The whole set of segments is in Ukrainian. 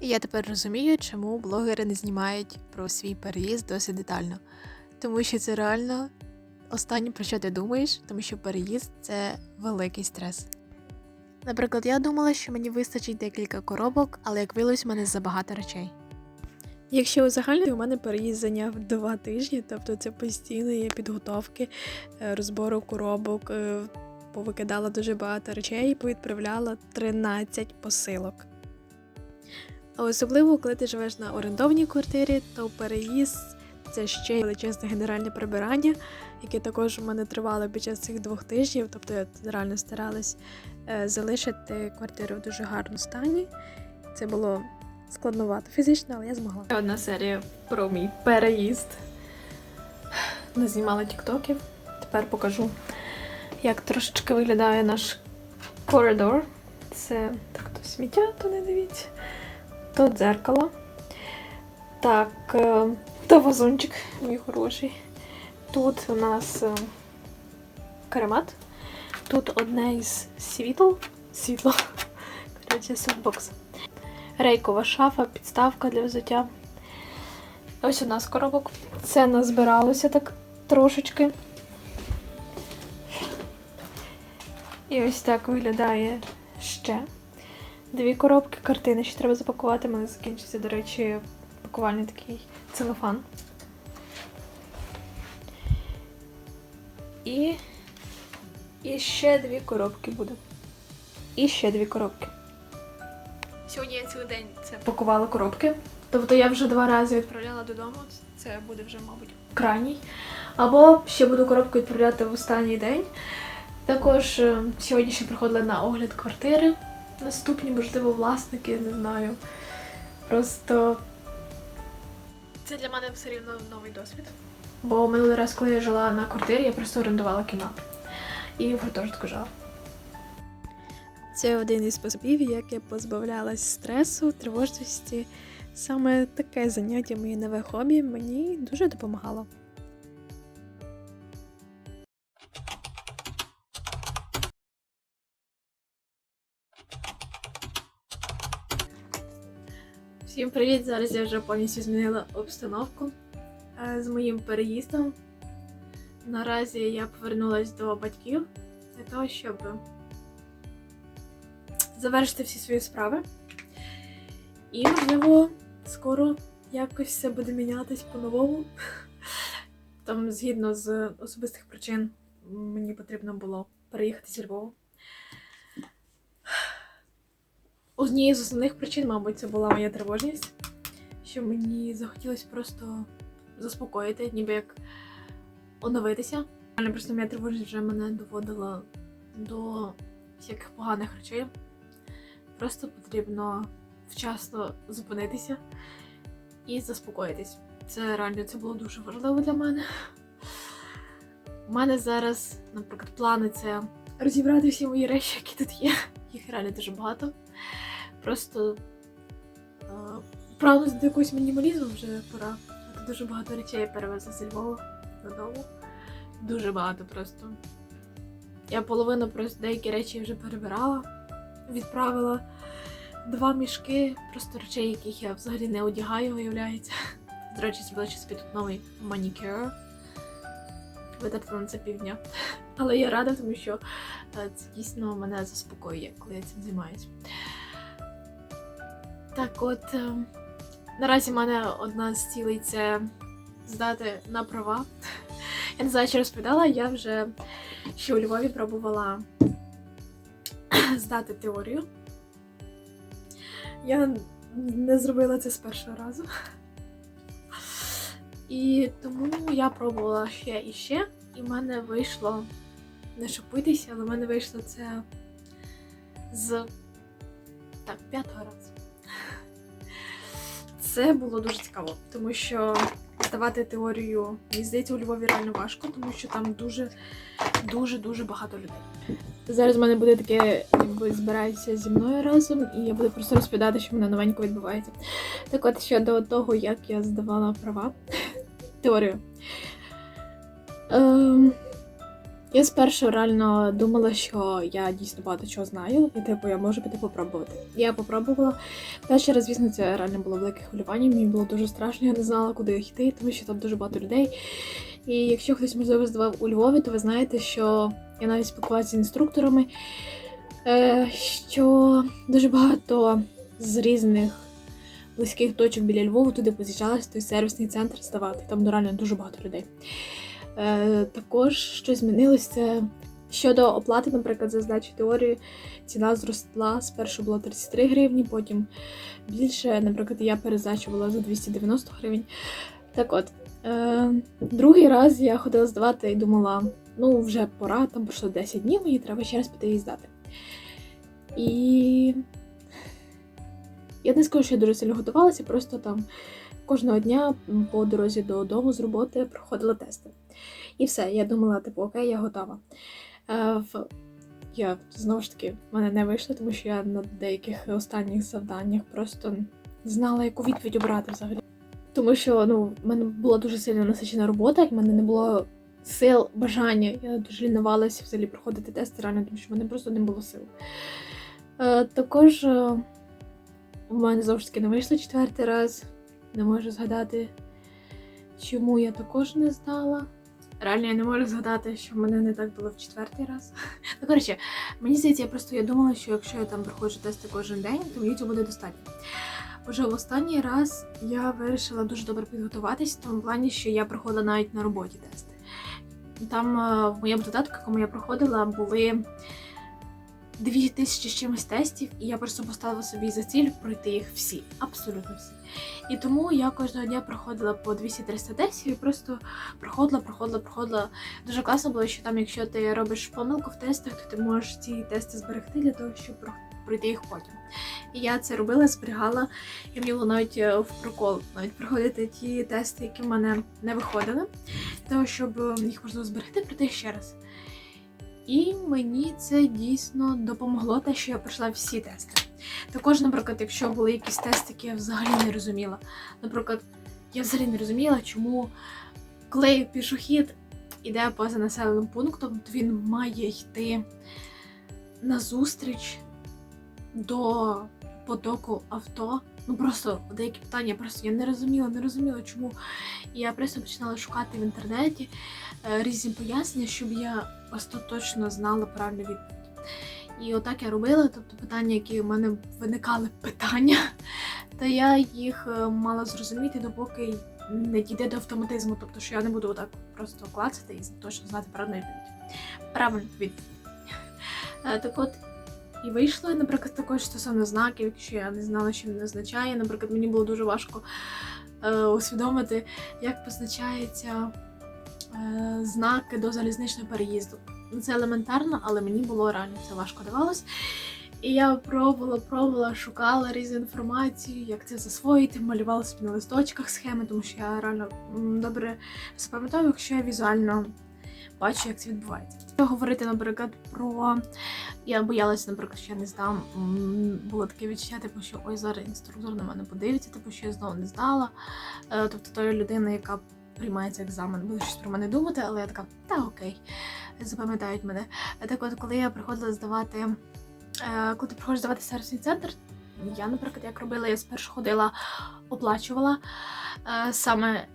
І я тепер розумію, чому блогери не знімають про свій переїзд досить детально. Тому що це реально останнє, про що ти думаєш, тому що переїзд це великий стрес. Наприклад, я думала, що мені вистачить декілька коробок, але як виявилось, в мене забагато речей. Якщо узагальнити, у мене переїзд зайняв два тижні, тобто це постійної підготовки, е, розбору коробок, е, повикидала дуже багато речей, і повідправляла 13 посилок. Особливо, коли ти живеш на орендованій квартирі, то переїзд це ще величезне генеральне прибирання, яке також у мене тривало під час цих двох тижнів. Тобто я реально старалась е, залишити квартиру в дуже гарному стані. Це було складновато фізично, але я змогла. Одна серія про мій переїзд. Не знімала тіктоків. Тепер покажу, як трошечки виглядає наш коридор. Це так то сміття, то не дивіться. То дзеркало. Так, е, то вазончик мій хороший. Тут у нас е, каремат. Тут одне із світл. Світло. Коротше, софтбокс. Рейкова шафа, підставка для взуття. Ось у нас коробок. Це назбиралося так трошечки. І ось так виглядає ще. Дві коробки, картини ще треба запакувати. У мене закінчиться, до речі, пакувальний такий целофан. І, і ще дві коробки буде. І ще дві коробки. Сьогодні я цілий день це пакувала коробки. Тобто я вже два рази відправляла додому. Це буде вже, мабуть, крайній. Або ще буду коробку відправляти в останній день. Також е, сьогодні ще приходила на огляд квартири. Наступні, можливо, власники, не знаю. Просто це для мене все рівно новий досвід. Бо минулий раз, коли я жила на квартирі, я просто орендувала кімнату. І в гуртожитку жила. Це один із способів, як я позбавлялась стресу, тривожності. Саме таке заняття, моє нове хобі, мені дуже допомагало. Всім привіт! Зараз я вже повністю змінила обстановку е, з моїм переїздом. Наразі я повернулася до батьків для того, щоб завершити всі свої справи. І, можливо, скоро якось все буде мінятись по-новому. Там, згідно з особистих причин, мені потрібно було переїхати зі Львова. Однією з основних причин, мабуть, це була моя тривожність, що мені захотілося просто заспокоїти, ніби як оновитися. Але просто моя тривожність вже мене доводила до всяких поганих речей. Просто потрібно вчасно зупинитися і заспокоїтись. Це реально це було дуже важливо для мене. У мене зараз, наприклад, плани це розібрати всі мої речі, які тут є. Їх реально дуже багато. Просто е, до якогось мінімалізму вже пора. Тут дуже багато речей я перевезла зі Львова додому. Дуже багато просто. Я половину просто деякі речі вже перебирала, відправила два мішки, просто речей, яких я взагалі не одягаю, виявляється. До речі, зробила собі тут новий манікюр. Витратила на це півдня. Але я рада, тому що е, це дійсно мене заспокоює, коли я цим займаюся. Так от, е, наразі в мене одна з цілей це здати на права. Я не знаю, чи розповідала, я вже ще у Львові пробувала здати теорію. Я не зробила це з першого разу. І тому я пробувала ще і ще, і в мене вийшло не шопитися, але в мене вийшло це з так, п'ятого разу. Це було дуже цікаво, тому що здавати теорію, мені здається, у Львові реально важко, тому що там дуже, дуже, дуже багато людей. Зараз в мене буде таке, якби збирається зі мною разом, і я буду просто розповідати, що в мене новенько відбувається. Так от щодо того, як я здавала права, теорію. Ем, Я спершу реально думала, що я дійсно багато чого знаю, і типу я можу піти попробувати. Я попробувала. Перший раз, звісно, це реально було велике хвилювання. Мені було дуже страшно, я не знала, куди йти, тому що там дуже багато людей. І якщо хтось можливо здавав у Львові, то ви знаєте, що я навіть спілкувалася з інструкторами, е, що дуже багато з різних близьких точок біля Львову туди поз'їжджалися, той сервісний центр здавати. Там ну, реально дуже багато людей. Е, також що змінилося щодо оплати, наприклад, за здачу теорії, ціна зросла. Спершу було 33 гривні, потім більше. Наприклад, я перездачувала за 290 гривень. Так от, е, другий раз я ходила здавати і думала, ну вже пора, там пройшло 10 днів, мені треба ще раз піти її здати. І я не скажу, що я дуже сильно готувалася, просто там кожного дня по дорозі додому з роботи проходила тести. І все, я думала, типу, окей, я готова. Е, в... Я знову ж таки в мене не вийшло, тому що я на деяких останніх завданнях просто знала, яку відповідь обрати взагалі. Тому що ну, в мене була дуже сильно насичена робота, і в мене не було сил, бажання. Я дуже лінувалася взагалі проходити тести реально, тому що в мене просто не було сил. Е, також е, у мене знову ж таки не вийшло четвертий раз. Не можу згадати, чому я також не здала. Реально, я не можу згадати, що в мене не так було в четвертий раз. Ну, коротше, мені здається, я просто я думала, що якщо я там проходжу тести кожен день, то мені цього буде достатньо. Боже, в останній раз я вирішила дуже добре підготуватись, в тому плані, що я проходила навіть на роботі тести. Там е, в моєму додатку, якому я проходила, були дві тисячі з чимось тестів, і я просто поставила собі за ціль пройти їх всі, абсолютно всі. І тому я кожного дня проходила по 200-300 тестів і просто проходила, проходила, проходила. Дуже класно було, що там, якщо ти робиш помилку в тестах, то ти можеш ці тести зберегти для того, щоб пройти їх потім. І я це робила, зберігала, і мені було навіть е, в прокол навіть проходити ті тести, які в мене не виходили, для того, щоб е, їх можливо зберегти, пройти ще раз. І мені це дійсно допомогло те, що я пройшла всі тести. Також, наприклад, якщо були якісь тести, які я взагалі не розуміла. Наприклад, я взагалі не розуміла, чому коли пішохід іде поза населеним пунктом, то він має йти назустріч до потоку авто. Ну просто деякі питання просто я не розуміла, не розуміла, чому. І я просто починала шукати в інтернеті е, різні пояснення, щоб я остаточно знала правильну відповідь. І отак я робила, тобто питання, які в мене виникали питання, то я їх е, мала зрозуміти, допоки не дійде до автоматизму, тобто що я не буду отак просто клацати і точно знати правильну відповідь. Правильну відповідь. Е, Так от, і вийшло, наприклад, також стосовно знаків, якщо я не знала, що він означає. Наприклад, мені було дуже важко е, усвідомити, як позначаються е, знаки до залізничного переїзду. Ну, Це елементарно, але мені було реально це важко давалось. І я пробувала, пробувала, шукала різну інформацію, як це засвоїти, малювала собі на листочках схеми, тому що я реально добре запам'ятаю, якщо я візуально бачу, як це відбувається. Говорити, наприклад, про я боялася, наприклад, що я не здам. Було таке відчуття, типу, що ой, зараз інструктор на мене подивиться, типу, що я знову не здала. Е, Тобто тої людина, яка приймається екзамен, буде щось про мене думати, але я така, та окей, запам'ятають мене. Так от, коли я приходила здавати, е, коли ти приходиш здавати сервісний центр, я, наприклад, як робила, я спершу ходила, оплачувала е, саме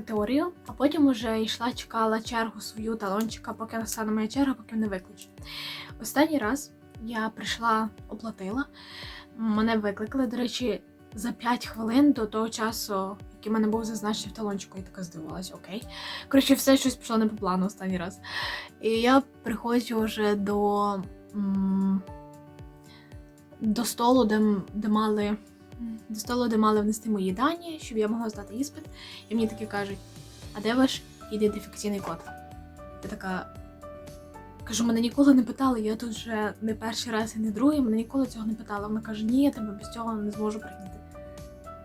теорію, а потім вже йшла, чекала чергу свою талончика, поки настане моя черга, поки не викличуть. Останній раз я прийшла, оплатила, мене викликали. До речі, за 5 хвилин до того часу, який в мене був зазначений в талончику, я така здивувалась, окей. Коротше, все щось пішло не по плану останній раз. І я приходжу вже до, до столу, де, де мали. До столу, де мали внести мої дані, щоб я могла здати іспит. І мені такі кажуть: а де ваш ідентифікаційний код? Я така. Кажу, мене ніколи не питали, я тут вже не перший раз і не другий, мене ніколи цього не питала. Вона каже, ні, я тебе без цього не зможу прийняти.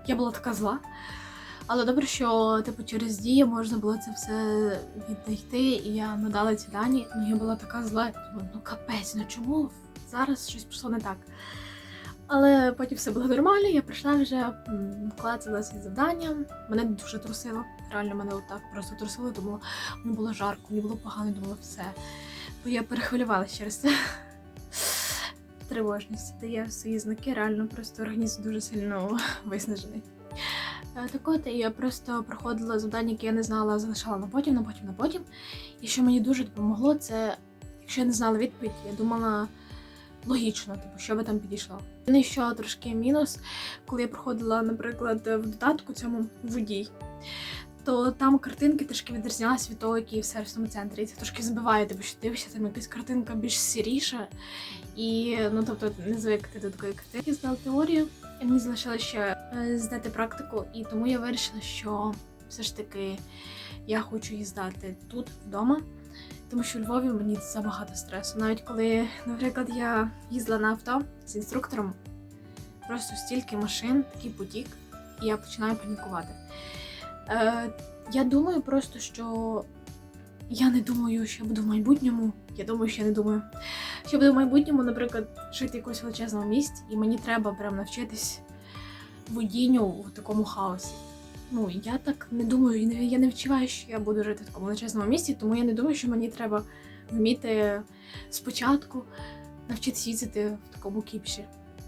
Я була така зла. Але добре, що типу через дії можна було це все віднайти, і я надала ці дані. Ну я була така зла, я думала, ну капець, ну чому зараз щось пішло не так? Але потім все було нормально, я прийшла вже, м, клацала ці завдання. Мене дуже трусило. Реально мене отак просто трусило, думала, мені було жарко, мені було погано, думала, все. бо я перехвилювалася через це. Тривожність дає свої знаки, реально просто організм дуже сильно виснажений. Е, Так от я просто проходила завдання, які я не знала, залишала на потім, на потім, на потім. І що мені дуже допомогло, це якщо я не знала відповідь, я думала логічно, типу, що би там підійшло. І що трошки мінус, коли я проходила, наприклад, в додатку цьому водій, то там картинки трошки відрізнялися від того, які в сервісному центрі. І це трошки збиває, тому що дивишся, там якась картинка більш сіріша. І ну тобто не звикти до такої картинки. Здала теорію, і мені залишилося ще е, здати практику, і тому я вирішила, що все ж таки я хочу її здати тут, вдома. Тому що у Львові мені забагато стресу. Навіть коли, наприклад, я їздила на авто з інструктором, просто стільки машин, такий потік, і я починаю панікувати. Е, я думаю просто, що я не думаю, що я буду в майбутньому. Я думаю, що я не думаю. Що буду в майбутньому, наприклад, жити в якомусь величезному місті, і мені треба прям навчитись водінню в такому хаосі. Ну, я так не думаю, я не відчуваю, що я буду жити в такому величезному місті, тому я не думаю, що мені треба вміти спочатку навчитися їздити в такому кіпші.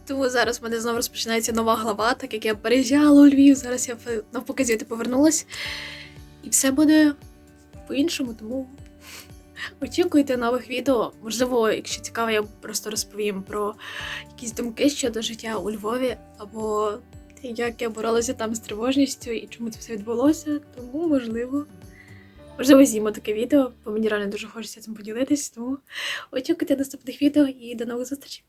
Тому зараз в мене знову розпочинається нова глава, так як я переїжджала у Львів. Зараз я навпаки звідти повернулась. І все буде по-іншому, тому очікуйте нових відео. Можливо, якщо цікаво, я просто розповім про якісь думки щодо життя у Львові, або як я боролася там з тривожністю і чому це все відбулося. Тому, можливо, можливо, зніму таке відео, бо мені реально дуже хочеться цим поділитись. Тому очікуйте наступних відео і до нових зустрічей.